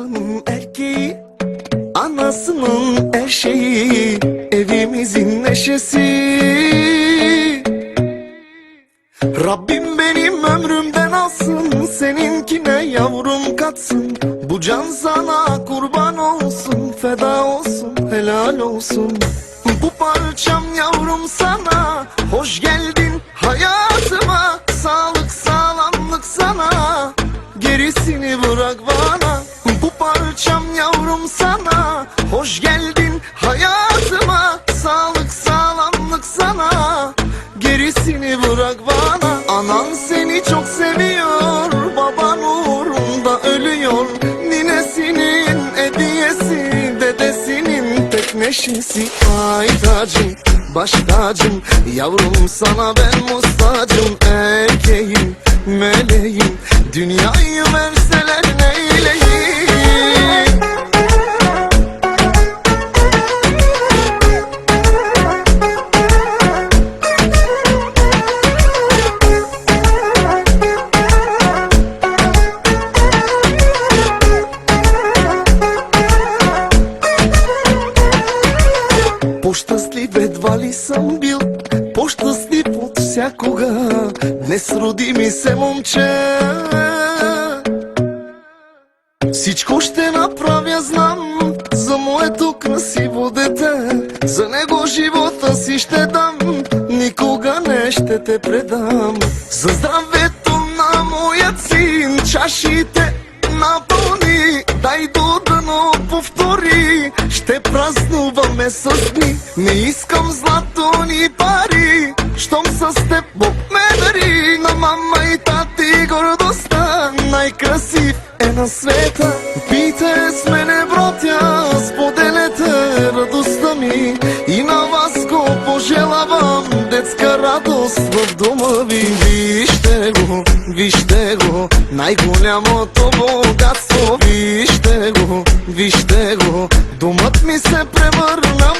babasının erkeği Anasının her şeyi Evimizin neşesi. Rabbim benim ömrümden alsın Seninkine yavrum katsın. Bu can sana kurban olsun Feda olsun helal olsun. Bu parçam yavrum sana Hoş geldin hayatıma. Sağlık sağlamlık sana Gerisini bırak bana yavrum sana. Hoş geldin hayatıma. Sağlık sağlamlık sana. Gerisini bırak bana. Anan seni çok seviyor. Baban uğrunda ölüyor. Ninesinin hediyesi Dedesinin tek neşesi. Ay tacım baş tacım. Yavrum sana ben mustacım. Erkeğim meleğim. Dünyayı verseler neyleyim По-щастлив едва ли съм бил По-щастлив от всякога. Днес роди ми се момче Всичко ще направя, знам. За моето красиво дете За него живота си ще дам. Никога не ще те предам. За здравето на моят син Чашите напълни празнуваме с дни. Не искам злато ни пари. Щом с теб Бог ме дари На мама и тати гордостта. Най-красив е на света. Пийте с мене, братя Споделете радостта ми. И на вас го пожелавам. Детска радост в дома ви го, вижте го Най-голямото богатство. Вижте го, вижте го. Домът ми се превърна